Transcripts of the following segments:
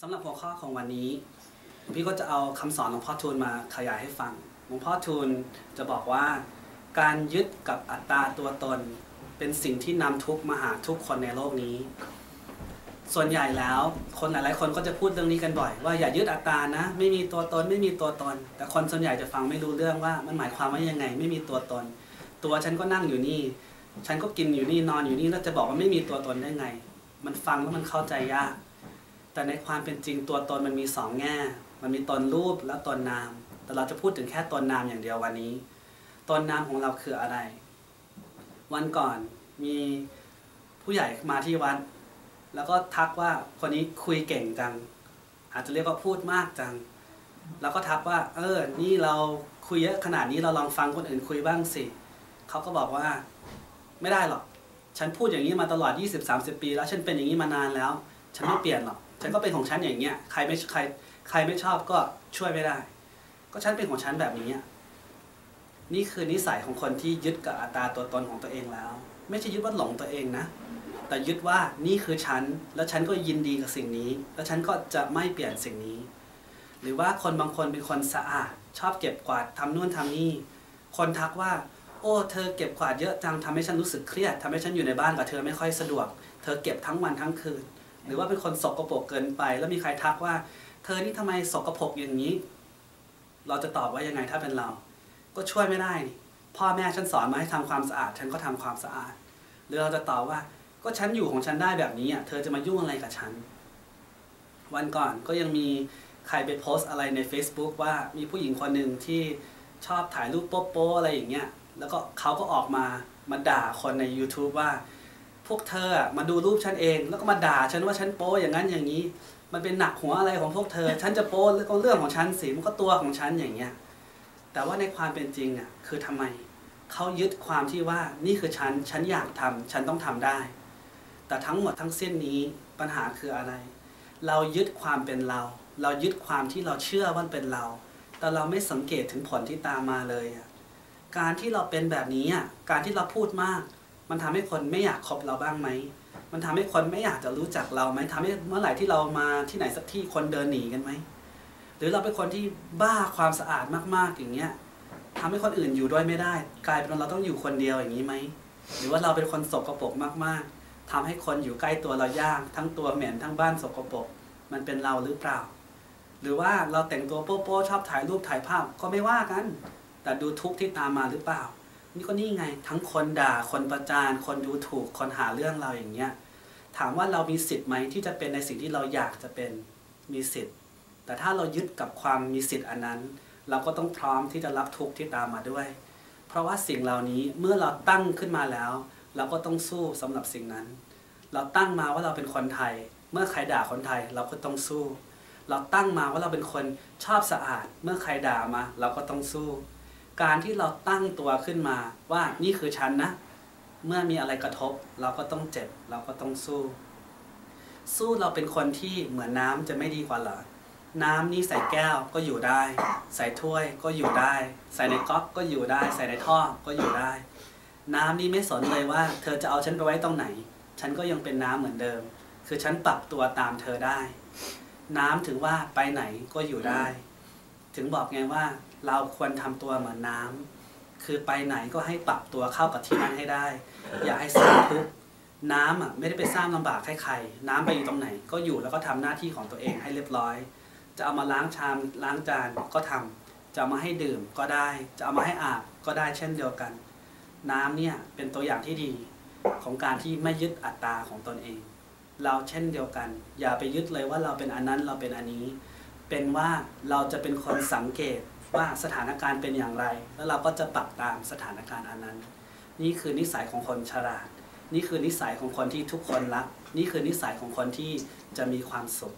สำหรับหัวข้อของวันนี้พี่ก็จะเอาคำสอนหลวงพ่อทูลมาขยายให้ฟังหลวงพ่อทูลจะบอกว่า การยึดกับอัตตาตัวตน เป็นสิ่งที่นำทุกมาหาทุกคนในโลกนี้ ส่วนใหญ่แล้วคนหลายๆคนก็จะพูดเรื่องนี้กันบ่อย ว่าอย่ายึดอัตตานะ ไม่มีตัวตนไม่มีตัวตน แต่คนส่วนใหญ่จะฟังไม่รู้เรื่องว่ามันหมายความว่ายังไง ไม่มีตัวตน ตัวฉันก็นั่งอยู่นี่ ฉันก็กินอยู่นี่นอนอยู่นี่แล้วจะบอกว่าไม่มีตัวตนได้ไง มันฟังแล้วมันเข้าใจยาก แต่ในความเป็นจริงตัวตนมันมีสองแง่ มันมีตนรูปและตนนาม แต่เราจะพูดถึงแค่ตนนามอย่างเดียววันนี้ ตนนามของเราคืออะไร วันก่อนมีผู้ใหญ่มาที่วัด แล้วก็ทักว่าคนนี้คุยเก่งจัง อาจจะเรียกว่าพูดมากจัง แล้วก็ทักว่า เออ นี่เราคุยเยอะขนาดนี้เราลองฟังคนอื่นคุยบ้างสิ เขาก็บอกว่า ไม่ได้หรอก ฉันพูดอย่างนี้มาตลอด 20-30 ปี แล้วฉันเป็นอย่างนี้มานานแล้ว ฉันไม่เปลี่ยนหรอกฉันก็เป็นของฉันอย่างเงี้ยใครไม่ใคร ใครไม่ชอบก็ช่วยไม่ได้ ก็ฉันเป็นของฉันแบบนี้นี่คือนิสัยของคนที่ยึดกับอัตราตัวตนของตัวเองแล้ว ไม่ใช่ยึดว่าหลงตัวเองนะ แต่ยึดว่านี่คือฉัน แล้วฉันก็ยินดีกับสิ่งนี้ แล้วฉันก็จะไม่เปลี่ยนสิ่งนี้ หรือว่าคนบางคนเป็นคนสะอาด ชอบเก็บกวาดทำนู่นทำนี่ คนทักว่า โอ้ เธอเก็บกวาดเยอะจังทำให้ฉันรู้สึกเครียดทำให้ฉันอยู่ในบ้านกับเธอไม่ค่อยสะดวก เธอเก็บทั้งวันทั้งคืน หรือว่าเป็นคนสกปรกเกินไป แล้วมีใครทักว่า เธอนี่ทำไมสกปรกอย่างนี้ เราจะตอบว่ายังไงถ้าเป็นเรา ก็ช่วยไม่ได้นี่พ่อแม่ฉันสอนมาให้ทำความสะอาด ฉันก็ทำความสะอาด หรือเราจะตอบว่า ก็ฉันอยู่ของฉันได้แบบนี้อะเธอจะมายุ่งอะไรกับฉัน วันก่อนก็ยังมีใครไปโพสต์อะไรใน Facebook ว่ามีผู้หญิงคนหนึ่งที่ชอบถ่ายรูปโป๊ะๆอะไรอย่างเงี้ย แล้วก็เขาก็ออกมามาด่าคนใน YouTube ว่า พวกเธอมาดูรูปฉันเอง แล้วก็มาด่าฉันว่าฉันโป๊อย่างนั้นอย่างนี้ มันเป็นหนักหัวอะไรของพวกเธอ ฉันจะโป๊ก็เรื่องของฉันสิมันก็ตัวของฉันอย่างเงี้ยแต่ว่าในความเป็นจริงอะคือทำไมเขายึดความที่ว่านี่คือฉันฉันอยากทำฉันต้องทำได้ แต่ทั้งหมดทั้งเส้นนี้ปัญหาคืออะไร เรายึดความเป็นเรา เรายึดความที่เราเชื่อว่าเป็นเรา แต่เราไม่สังเกตถึงผลที่ตามมาเลยอะการที่เราเป็นแบบนี้อะการที่เราพูดมาก มันทำให้คนไม่อยากคบเราบ้างไหม มันทำให้คนไม่อยากจะรู้จักเราไหมทำให้เมื่อไหร่ที่เรามาที่ไหนสักที่คนเดินหนีกันไหม หรือเราเป็นคนที่บ้าความสะอาดมากๆอย่างเงี้ยทำให้คนอื่นอยู่ด้วยไม่ได้ กลายเป็นเราต้องอยู่คนเดียวอย่างนี้ไหม หรือว่าเราเป็นคนสกรปรกมากๆทำให้คนอยู่ใกล้ตัวเรายาก ทั้งตัวเหม็นทั้งบ้านสกรปรก มันเป็นเราหรือเปล่า หรือว่าเราแต่งตัวโป๊ะๆชอบถ่ายรูปถ่ายภาพก็ไม่ว่ากัน แต่ดูทุกข์ที่ตามมาหรือเปล่า นี่ก็นี่ไง ทั้งคนด่าคนประจานคนดูถูกคนหาเรื่องเราอย่างเงี้ยถามว่าเรามีสิทธิ์ไหมที่จะเป็นในสิ่งที่เราอยากจะเป็นมีสิทธิ์ แต่ถ้าเรายึดกับความมีสิทธิ์อันนั้น เราก็ต้องพร้อมที่จะรับทุกข์ที่ตามมาด้วย เพราะว่าสิ่งเหล่านี้เมื่อเราตั้งขึ้นมาแล้ว เราก็ต้องสู้สำหรับสิ่งนั้น เราตั้งมาว่าเราเป็นคนไทย เมื่อใครด่าคนไทยเราก็ต้องสู้ เราตั้งมาว่าเราเป็นคนชอบสะอาด เมื่อใครด่ามา เราก็ต้องสู้ การที่เราตั้งตัวขึ้นมาว่านี่คือฉันนะ เมื่อมีอะไรกระทบ เราก็ต้องเจ็บ เราก็ต้องสู้ สู้เราเป็นคนที่เหมือนน้ำจะไม่ดีกว่าเหรอน้ำนี่ใส่แก้วก็อยู่ได้ ใส่ถ้วยก็อยู่ได้ ใส่ในก๊อกก็อยู่ได้ ใส่ในท่อก็อยู่ได้ น้ำนี่ไม่สนเลยว่า เธอจะเอาฉันไปไว้ตรงไหน ฉันก็ยังเป็นน้ำเหมือนเดิม คือฉันปรับตัวตามเธอได้ น้ำถึงว่าไปไหนก็อยู่ได้ ถึงบอกไงว่าเราควรทำตัวเหมือนน้ำคือไปไหนก็ให้ปรับตัวเข้ากับที่นั้นให้ได้ อย่าให้สร้างทุกข์น้ำอะไม่ได้ไปสร้างลำบากให้ใคร น้ำไปอยู่ตรงไหน ก็อยู่แล้วก็ทำหน้าที่ของตัวเองให้เรียบร้อย จะเอามาล้างชามล้างจานก็ทำจะเอามาให้ดื่มก็ได้ จะเอามาให้อาบก็ได้เช่นเดียวกัน น้ำเนี่ยเป็นตัวอย่างที่ดีของการที่ไม่ยึดอัตตาของตนเอง เราเช่นเดียวกัน อย่าไปยึดเลยว่าเราเป็นอันนั้นเราเป็นอันนี้ เป็นว่าเราจะเป็นคนสังเกตว่าสถานการณ์เป็นอย่างไร แล้วเราก็จะปรับตามสถานการณ์อันนั้น นี่คือนิสัยของคนฉลาด นี่คือนิสัยของคนที่ทุกคนรัก นี่คือนิสัยของคนที่จะมีความสุข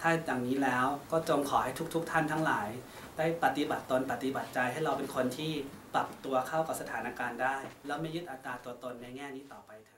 ถ้าอย่างนี้แล้วก็จงขอให้ทุก ๆท่านทั้งหลาย ได้ปฏิบัติตนปฏิบัติใจให้เราเป็นคนที่ปรับตัวเข้ากับสถานการณ์ได้ แล้วไม่ยึดอัตราตัวตนในแง่นี้ต่อไปเถอะ